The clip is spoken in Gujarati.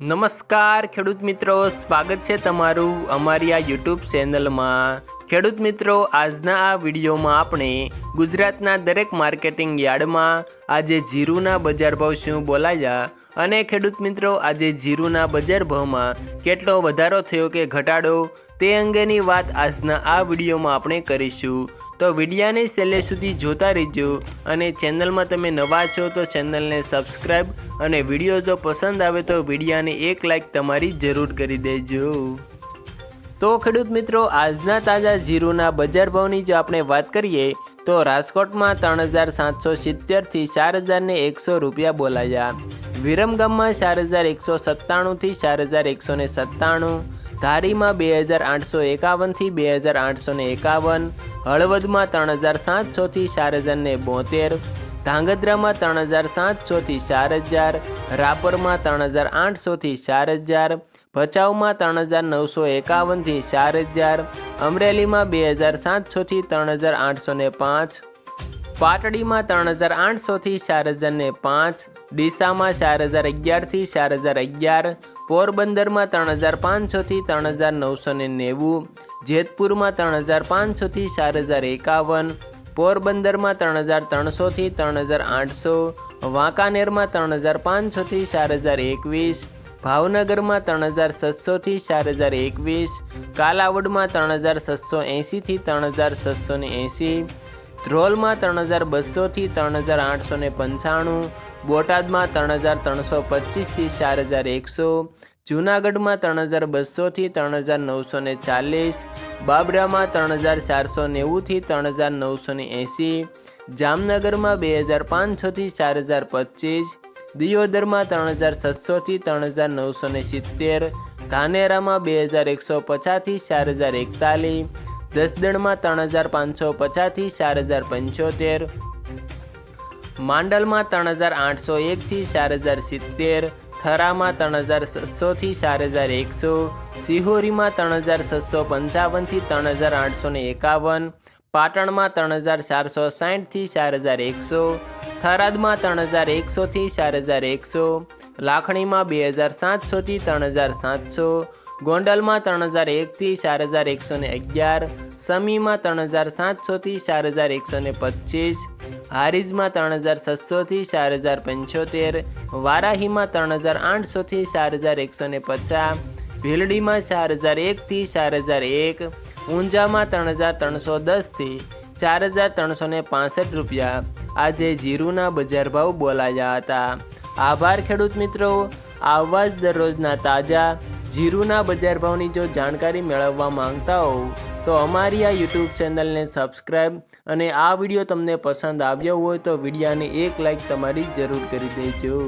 નમસ્કાર, ખેડૂત મિત્રો. સ્વાગત છે તમારું અમારી આ યુટ્યુબ ચેનલમાં ખેડૂત મિત્રો, આજના આ વિડીયોમાં આપણે ગુજરાતના દરેક માર્કેટિંગ યાર્ડમાં આજે જીરુના બજાર ભાવ શું બોલાયા અને ખેડૂત મિત્રો, આજે જીરુના બજાર ભાવમાં કેટલો વધારો થયો કે ઘટાડો તે અંગેની વાત આજના આ વિડીયોમાં આપણે કરીશું. તો વિડીયાને છેલ્લે સુધી જોતા રહેજો અને ચેનલમાં તમે નવા છો તો ચેનલને સબસ્ક્રાઈબ અને વીડિયો જો પસંદ આવે તો વિડીયાને એક લાઈક તમારી જરૂર કરી દેજો. તો ખેડૂત મિત્રો, આજના તાજા જીરુના બજાર ભાવની જો આપણે વાત કરીએ, તો રાજકોટમાં ત્રણ હજાર સાતસો સિત્તેરથી ચાર હજારને એકસો રૂપિયા બોલાયા. વિરમગામમાં ચાર હજાર એકસો સત્તાણુંથી ચાર હજાર એકસો સત્તાણું. ધારીમાં બે હજાર આઠસો એકાવનથી બે હજાર આઠસો એકાવન, હળવદમાં ત્રણ હજાર સાતસોથી ચાર હજાર ને બોતેર, ધાંગધ્રામાં ત્રણ હજાર સાતસોથી ચાર હજાર રાપરમાં ત્રણ હજાર આઠસોથી ચાર હજાર ભચાઉમાં ત્રણ હજાર નવસો એકાવનથી ચાર હજાર અમરેલીમાં બે હજાર સાતસોથી ત્રણ હજાર આઠસો પાંચ, પાટડીમાં ત્રણ હજાર આઠસોથી ચાર હજાર પાંચ, ડીસામાં ચાર હજાર અગિયારથી ચાર હજાર અગિયાર પોરબંદરમાં ત્રણ હજાર પાંચસોથી ત્રણ હજાર નવસો ને નેવું, જેતપુરમાં ત્રણ હજાર પાંચસોથી ચાર હજાર એકાવન, પોરબંદરમાં ત્રણ હજાર ત્રણસોથી ત્રણ હજાર આઠસો, વાંકાનેરમાં ત્રણ હજાર પાંચસોથી ચાર હજાર એકવીસ, ભાવનગરમાં ત્રણ હજાર સત્સોથી ચાર હજાર એકવીસ, કાલાવડમાં ત્રણ હજાર સત્સો એંશીથી ત્રણ હજાર સત્સો ને એંશી ધ્રોલમાં ત્રણ હજાર બસોથી ત્રણ હજાર આઠસો ને પંચાણું, બોટાદમાં ત્રણ હજાર ત્રણસો પચીસથી ચાર હજાર એકસો, જૂનાગઢમાં ત્રણ હજાર બસોથી ત્રણ હજાર નવસો ને ચાલીસ, બાબરામાં ત્રણ હજાર ચારસો નેવુંથી ત્રણ હજાર નવસો ને એંસી, જામનગરમાં બે હજાર પાંચસોથી ચાર હજાર પચીસ, દિયોદરમાં ત્રણ હજાર છસોથી ત્રણ હજાર નવસો ને સિત્તેર, ધાનેરામાં બે હજાર એકસો પચાસથી ચાર હજાર એકતાલીસ જસદણમાં ત્રણ હજાર પાંચસો પચાસથી ચાર હજાર પંચોતેર. માંડલમાં ત્રણ હજાર આઠસો એકથી ચાર હજાર સિત્તેર. થરામાં ત્રણ હજાર છસોથી ચાર હજાર એકસો. સિહોરીમાં ત્રણ હજાર છસો પંચાવનથી ત્રણ હજાર આઠસો ને એકાવન. પાટણમાં ત્રણ હજાર ચારસો સાઠથી ચાર હજાર એકસો. થરાદમાં ત્રણ હજાર એકસોથી ચાર હજાર એકસો. લાખણીમાં બે હજાર સાતસોથી ત્રણ હજાર સાતસો. ગોંડલમાં ત્રણ હજાર એકથી ચાર હજાર એકસો ને અગિયાર, સમીમાં ત્રણ હજાર સાતસોથી ચાર હજાર એકસો ને પચીસ, હારીજમાં ત્રણ હજાર છસોથી ચાર હજાર પંચોતેર, વારાહીમાં ત્રણ હજાર આઠસોથી ચાર હજાર એકસો ને પચાસ, ભીલડીમાં ચાર હજાર એકથી ચાર હજાર એક, ઊંઝામાં ત્રણ હજાર ત્રણસો દસથી ચાર હજાર ત્રણસો ને પાસઠ રૂપિયા. આજે જીરુના બજાર ભાવ બોલાયા હતા. આભાર ખેડૂત મિત્રો. આવા જ દરરોજના તાજા. જીરુના બજાર ભાવની જો જાણકારી મેળવવા માંગતા હોવ, તો અમારી આ યુટ્યુબ ચેનલને સબસ્ક્રાઈબ અને આ વીડિયો તમને પસંદ આવ્યો હોય તો વિડીયાને એક લાઈક તમારી જરૂર કરી દેજો.